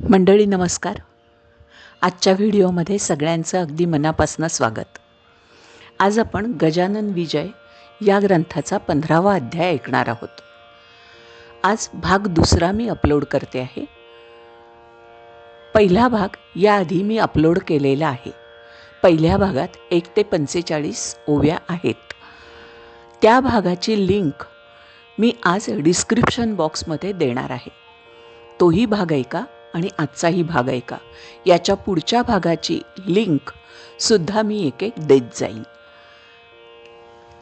मंडळी नमस्कार. आजच्या व्हिडिओमध्ये सगळ्यांचं अगदी मनापासून स्वागत. आज आपण गजानन विजय या ग्रंथाचा पंधरावा अध्याय ऐकणार आहोत. आज भाग दुसरा मी अपलोड करते आहे. पहिला भाग याआधी मी अपलोड केलेला आहे. पहिल्या भागात एक ते पंचेचाळीस ओव्या आहेत. त्या भागाची लिंक मी आज डिस्क्रिप्शन बॉक्समध्ये देणार आहे. तोही भाग ऐका. आणि आजचाही भाग ऐका याच्या पुढच्या भागाची लिंक सुद्धा मी एक एक देत जाईन.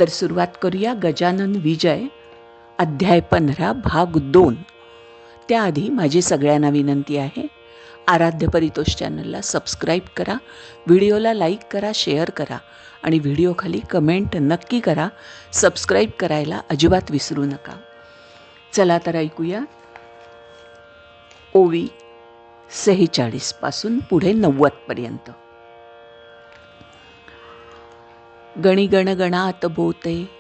तर सुरुवात करूया गजानन विजय अध्याय पंधरा भाग दोन. त्याआधी माझी सगळ्यांना विनंती आहे आराध्य परितोष चॅनलला सबस्क्राईब करा व्हिडिओला लाईक करा शेअर करा आणि व्हिडिओखाली कमेंट नक्की करा. सबस्क्राईब करायला अजिबात विसरू नका. चला तर ऐकूया. ओवी सेहेचाळीसपासून पुढे नव्वदपर्यंत गणिगण गणात बोते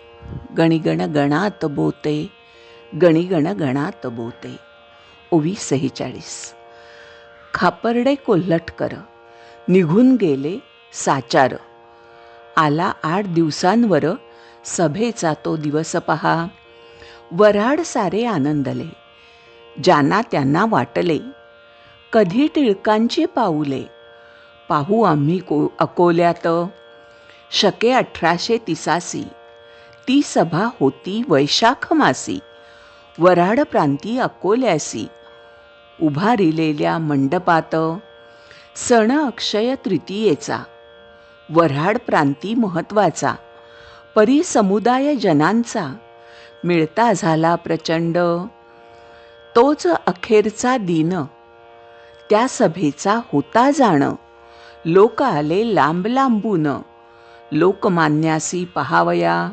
गणिगण गणात बोते गणिगण गणात बोते. ओवी सेहेचाळीस. खापर्डे कोल्हटकर निघून गेले साचार. आला आठ दिवसांवर सभेचा तो दिवस पहा. वराड सारे आनंदले. ज्यांना त्यांना वाटले कधी टिळकांची पाऊले? पाहू आम्ही को अकोल्यात. शके अठराशे तिसासी. ती सभा होती वैशाख मासी. वराड प्रांती अकोल्यासी. उभारिलेल्या मंडपात. सण अक्षय तृतीयेचा. वऱ्हाड प्रांती महत्त्वाचा. परिसमुदाय जनांचा. मिळता झाला प्रचंड. तोच अखेरचा दिन. त्या सभेचा होता जाणं. लोक आले लांब लांबून. लोकमान्यासी पहावया.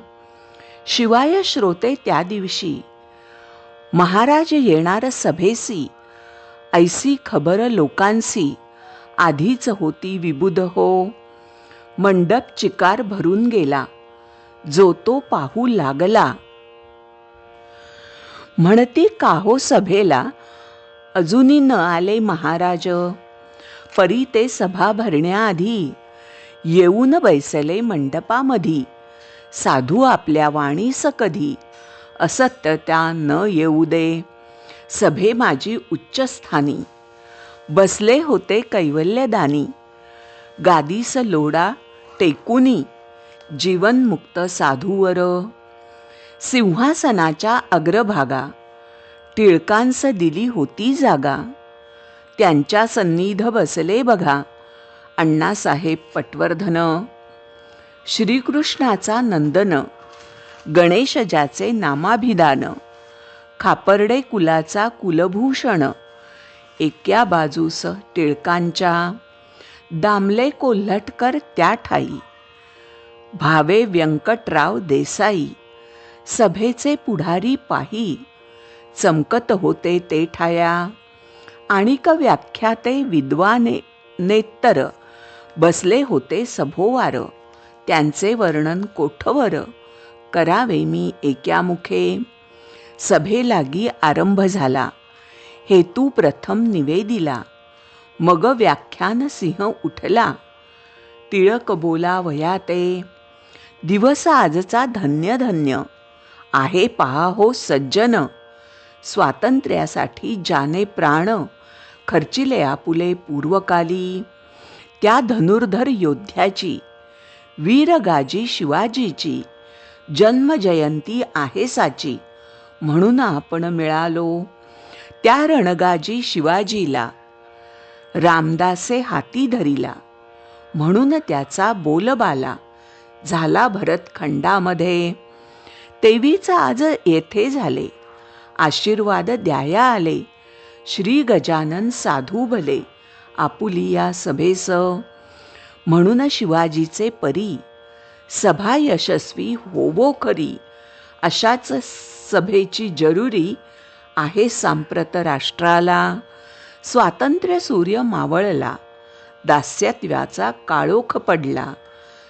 शिवाय श्रोते त्या दिवशी. महाराज येणार सभेसी. ऐसी खबर लोकांसी. आधीच होती विबुध हो. मंडप चिकार भरून गेला. जो तो पाहू लागला. म्हणती काहो सभेला अजूनही न आले महाराज. परी ते सभा भरण्याआधी येऊन बैसले मंडपामधी. साधू आपल्या वाणीस कधी असत्य त्या न येऊ दे. सभे माझी उच्चस्थानी. बसले होते कैवल्यदानी. गादीस लोडा टेकुनी. जीवनमुक्त साधूवर. सिंहासनाच्या अग्रभागा. टिळकांस दिली होती जागा. त्यांच्या सन्निध बसले बघा. अण्णासाहेब पटवर्धन. श्रीकृष्णाचा नंदन. गणेश ज्याचे नामाभिधान. खापर्डे कुलाचा कुलभूषण. एक्या बाजूस टिळकांच्या. दामले कोल्हटकर त्या ठाई. भावे व्यंकटराव देसाई. सभेचे पुढारी पाही. चमकत होते ते ठाया. आणिक व्याख्याते विद्वाने नेत्तर. बसले होते सभोवार. त्यांचे वर्णन कोठवर? करावे मी एक्यामुखे सभेलागी आरंभ झाला. हेतू प्रथम निवेदिला. मग व्याख्यान सिंह उठला. टिळक बोला वयाते दिवस आजचा धन्य धन्य. आहे पहा हो सज्जन. स्वातंत्र्यासाठी जाने प्राण खर्चिले आपुले पूर्वकाली त्या धनुर्धर योद्ध्याची वीरगाजी शिवाजीची जन्मजयंती आहे साची म्हणून आपण मिळालो. त्या रणगाजी शिवाजीला रामदासे हाती धरिला म्हणून त्याचा बोलबाला झाला भरतखंडामध्ये. तेवीचा आज येथे झाले. आशीर्वाद द्याया आले. श्री गजानन साधू भले. आपुलिया सभेस. म्हणून शिवाजीचे परी सभा यशस्वी होवो खरी. अशाच सभेची जरुरी आहे सांप्रत राष्ट्राला. स्वातंत्र्य सूर्य मावळला. दास्यत्वाचा काळोख पडला.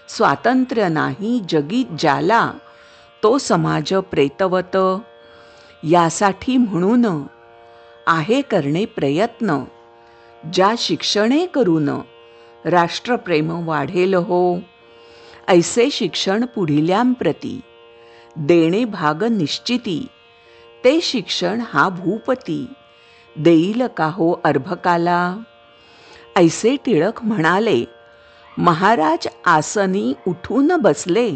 स्वातंत्र्य नाही जगीत ज्याला तो समाज प्रेतवत. यासाठी म्हणून आहे करणे प्रयत्न. ज्या शिक्षणे करून राष्ट्रप्रेम वाढेल हो ऐसे शिक्षण पुढिल्यांप्रती. देणे भाग निश्चिती ते शिक्षण हा भूपती. देईल का हो अर्भकाला? ऐसे टिळक म्हणाले महाराज आसनी उठून बसले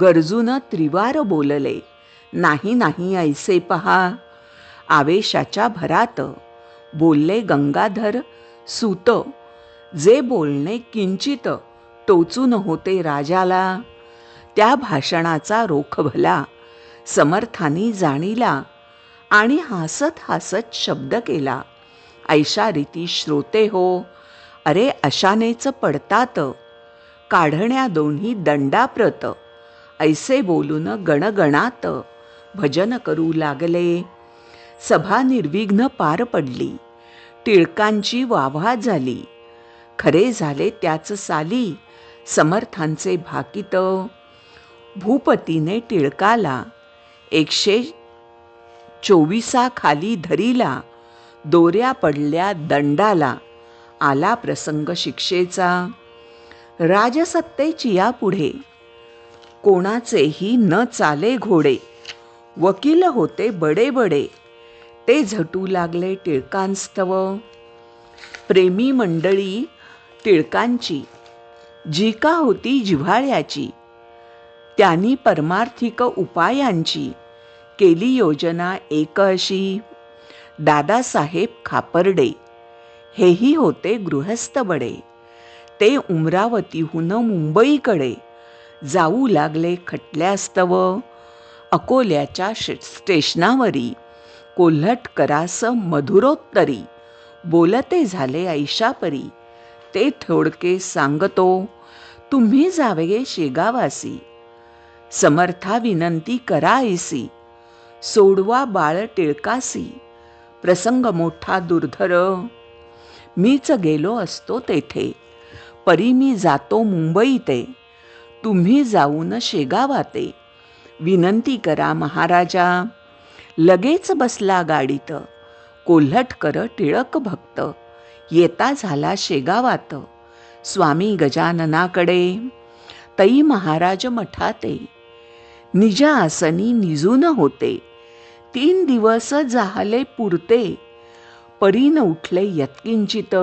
गरजून त्रिवार बोलले. नाही नाही ऐसे पहा. आवेशाच्या भरात बोलले गंगाधर सूत जे बोलणे किंचित टोचून होते राजाला. त्या भाषणाचा रोख भला समर्थानी जाणीला आणि हसत हसत शब्द केला. ऐशा रीती श्रोते हो अरे अशानेच पडतात. काढण्या दोन्ही दंडाप्रत ऐसे बोलून गणगणात. भजन करू लागले. सभा निर्विघ्न पार पडली. टिळकांची वावा झाली. खरे झाले त्याच साली समर्थांचे भाकित. भूपतीने टिळकाला एकशे चोवीसा खाली धरीला. दोऱ्या पडल्या दंडाला. आला प्रसंग शिक्षेचा. राजसत्तेची यापुढे. कोणाचेही न चाले घोडे. वकील होते बडे बडे. ते झटू लागले टिळकांस्तव. प्रेमी मंडळी टिळकांची. जी का होती जिव्हाळ्याची. त्यांनी परमार्थिक उपायांची. केली योजना एक अशी. दादासाहेब खापर्डे. हेही होते गृहस्थ बडे. ते उमरावतीहून मुंबईकडे जाऊ लागले खटल्यास्तव. अकोल्याच्या स्टेशनावरी. कोल्हटकरास मधुरोत्तरी. बोलते झाले ऐशापरी ते थोडके सांगतो तुम्ही जावे शेगावासी. समर्था विनंती करायसी. सोडवा बाळ टिळकासी. प्रसंग मोठा दुर्धर. मीच गेलो असतो तेथे. परी मी जातो मुंबई ते तुम्ही जाऊन शेगावाते. विनंती करा महाराजा. लगेच बसला गाडीत. कोल्हटकर टिळक भक्त. येता झाला शेगावात. स्वामी गजाननाकडे. तई महाराज मठाते. निज आसनी निजून होते. तीन दिवस झाले पुरते. परीन उठले यत्किंचित.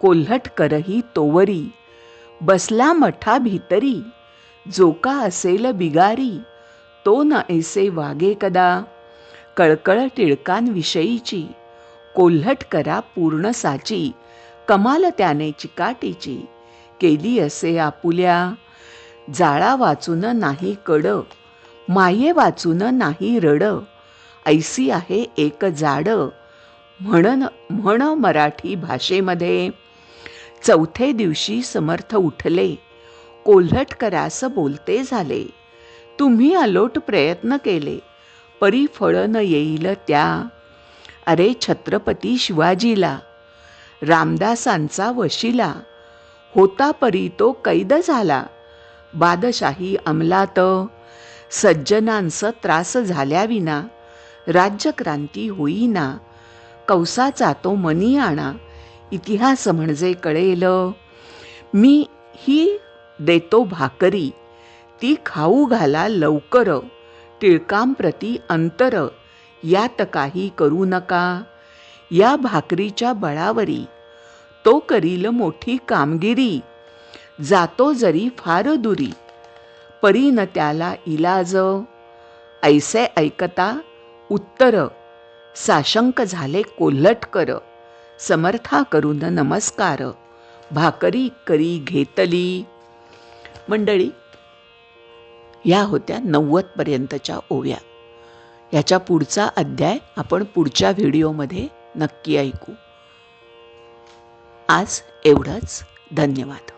कोल्हटकरही तोवरी. बसला मठा भीतरी जो का असेल बिगारी. तो न ऐसे वागे कदा? कळकळ टिळकांविषयीची कोल्हटकरा पूर्ण साची कमाल त्याने चिकाटीची केली असे आपुल्या. जाळा वाचून नाही कड माये वाचून नाही रड ऐसी आहे एक जाड म्हणन म्हण मराठी भाषेमध्ये. चौथे दिवशी समर्थ उठले कोल्हटकरास बोलते झाले तुम्ही अलोट प्रयत्न केले. परी फळ न येईल त्या. अरे छत्रपती शिवाजीला रामदासांचा वशिला होता परी तो कैद झाला. बादशाही अंमलात सज्जनांस त्रास झाल्याविना राज्यक्रांती होईना कौसाचा तो मनी आणा इतिहास म्हणजे कळेल. मी ही देतो भाकरी. ती खाऊ घाला लवकर. टिळकांप्रती अंतर. यात काही करू नका. या भाकरीच्या बळावरी. तो करील मोठी कामगिरी. जातो जरी फार दुरी. परीन त्याला इलाज. ऐसे ऐकता उत्तर. साशंक झाले कोल्हटकर. समर्था करून नमस्कार. भाकरी करी घेतली. मंडळी या होत्या नव्वदपर्यंतच्या ओव्या. याच्या पुढचा अध्याय आपण पुढच्या व्हिडिओमध्ये नक्की ऐकू. आज एवढंच. धन्यवाद.